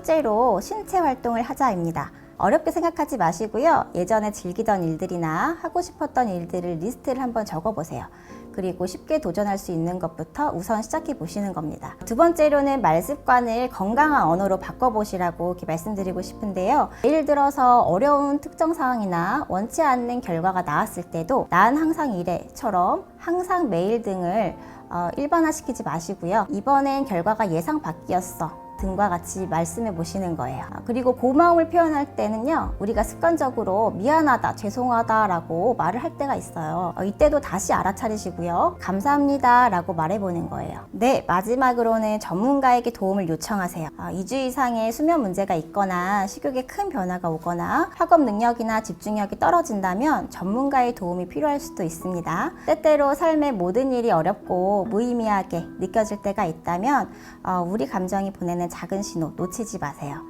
첫째로 신체 활동을 하자입니다. 어렵게 생각하지 마시고요. 예전에 즐기던 일들이나 하고 싶었던 일들을 리스트를 한번 적어보세요. 그리고 쉽게 도전할 수 있는 것부터 우선 시작해 보시는 겁니다. 두 번째로는 말 습관을 건강한 언어로 바꿔보시라고 말씀드리고 싶은데요. 예를 들어서 어려운 특정 상황이나 원치 않는 결과가 나왔을 때도 난 항상 이래처럼 항상 매일 등을 어, 일반화시키지 마시고요. 이번엔 결과가 예상 밖이었어. 등과 같이 말씀해 보시는 거예요. 아, 그리고 고마움을 표현할 때는요, 우리가 습관적으로 미안하다, 죄송하다라고 말을 할 때가 있어요. 어, 이때도 다시 알아차리시고요, 감사합니다라고 말해 보는 거예요. 네, 마지막으로는 전문가에게 도움을 요청하세요. 아, 2주 이상의 수면 문제가 있거나 식욕에 큰 변화가 오거나 학업 능력이나 집중력이 떨어진다면 전문가의 도움이 필요할 수도 있습니다. 때때로 삶의 모든 일이 어렵고 무의미하게 느껴질 때가 있다면 어, 우리 감정이 보내는 작은 신호 놓치지 마세요.